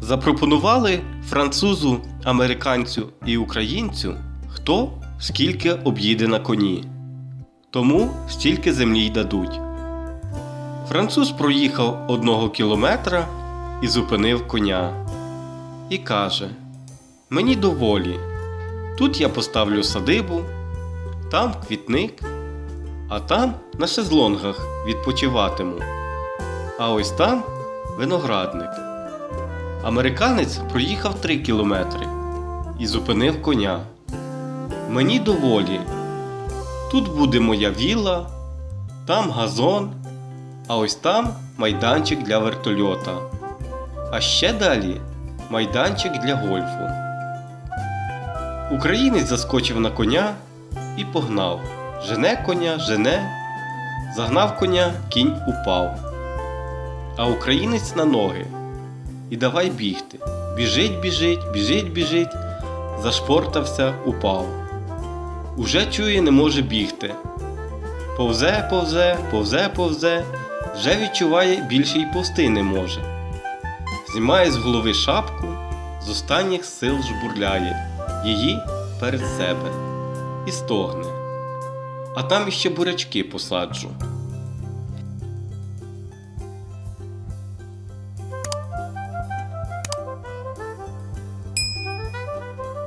Запропонували французу, американцю і українцю, хто скільки об'їде на коні. Тому стільки землі й дадуть. Француз проїхав одного кілометра і зупинив коня. І каже: Мені доволі. Тут я поставлю садибу, там квітник, а там на шезлонгах відпочиватиму. А ось там виноградник. Американець проїхав три кілометри і зупинив коня. Мені доволі. Тут буде моя вілла, там газон, а ось там майданчик для вертольота. А ще далі майданчик для гольфу. Українець заскочив на коня і погнав. Жене коня, жене, загнав коня, кінь упав. А українець на ноги. І давай бігти. Біжить, біжить, біжить, біжить, зашпортався, упав. Уже чує, не може бігти. Повзе, повзе, повзе, повзе, вже відчуває більше й повсти не може. Знімає з голови шапку, з останніх сил жбурляє її перед себе і стогне. А там іще бурячки посаджу.